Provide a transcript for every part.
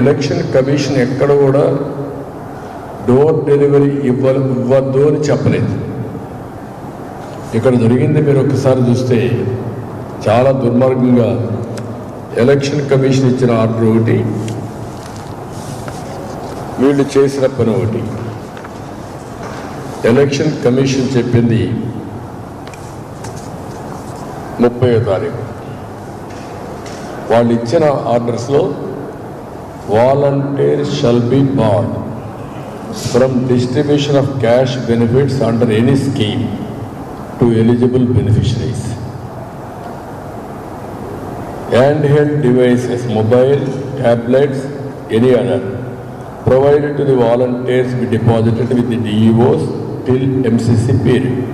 Election commission ఎక్కడ కూడా door delivery ఇవ్వ ఇవ్వద్దు అని చెప్పలేదు. ఇక్కడ జరిగింది మీరు ఒకసారి చూస్తే చాలా దుర్మార్గంగా ఎలక్షన్ కమిషన్ ఇచ్చిన ఆర్డర్ ఒకటి వీళ్ళు చేసిన పని ఒకటి. ఎలక్షన్ కమిషన్ చెప్పింది ముప్పై తారీఖు. వాళ్ళు ఇచ్చిన ఆర్డర్స్లో volunteers shall be barred from distribution of cash benefits under any scheme to eligible beneficiaries. Handheld devices, mobile, tablets, any other, provided to the volunteers be deposited with the DEOs till MCC period.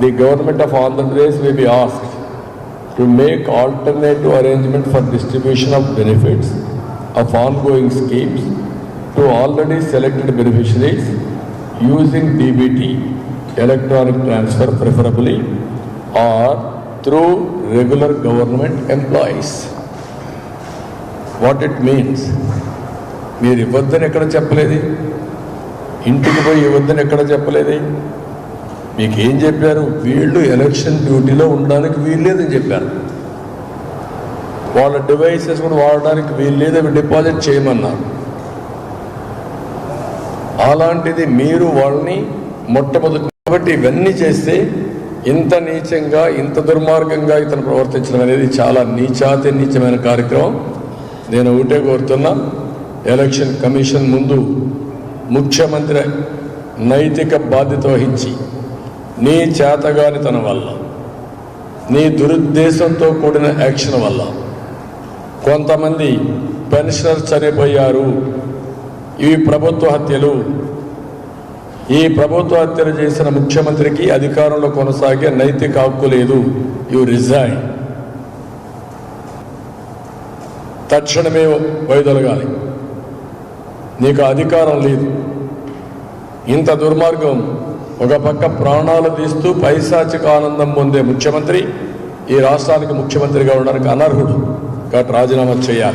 The government of Andhra Pradesh will be asked to make alternative arrangement for distribution of benefits of ongoing schemes to already selected beneficiaries using DBT, electronic transfer preferably, or through regular government employees. What it means? మీరు ఇవ్వద్దని ఎక్కడ చెప్పలేదు ఇంటికి పోయి ఇవ్వద్దని ఎక్కడ చెప్పలేదు మీకేం చెప్పారు వీళ్ళు ఎలక్షన్ డ్యూటీలో ఉండడానికి వీల్లేదని చెప్పారు వాళ్ళ డివైసెస్ కూడా వాడడానికి వీల్లేదు అవి డిపాజిట్ చేయమన్నారు. అలాంటిది మీరు వాళ్ళని మొట్టమొదటి కాబట్టి ఇవన్నీ చేస్తే ఇంత నీచంగా ఇంత దుర్మార్గంగా ఇతను ప్రవర్తించడం అనేది చాలా నీచాతి నీచమైన కార్యక్రమం. నేను ఒకటే కోరుతున్నా ఎలక్షన్ కమిషన్ ముందు ముఖ్యమంత్రి నైతిక బాధ్యత వహించి నీ చేతగానితనం వల్ల నీ దురుద్దేశంతో కూడిన యాక్షన్ వల్ల కొంతమంది పెన్షనర్ చనిపోయారు. ఇవి ప్రభుత్వ హత్యలు ఈ ప్రభుత్వ హత్యలు చేసిన ముఖ్యమంత్రికి అధికారంలో కొనసాగే నైతిక హక్కు లేదు. You resign. తక్షణమే వైదొలగాలి. నీకు అధికారం లేదు. ఇంత దుర్మార్గం ఒక పక్క ప్రాణాలు తీస్తూ పైశాచిక ఆనందం పొందే ముఖ్యమంత్రి ఈ రాష్ట్రానికి ముఖ్యమంత్రిగా ఉండడానికి అనర్హుడు. రాజీనామా చేయాలి.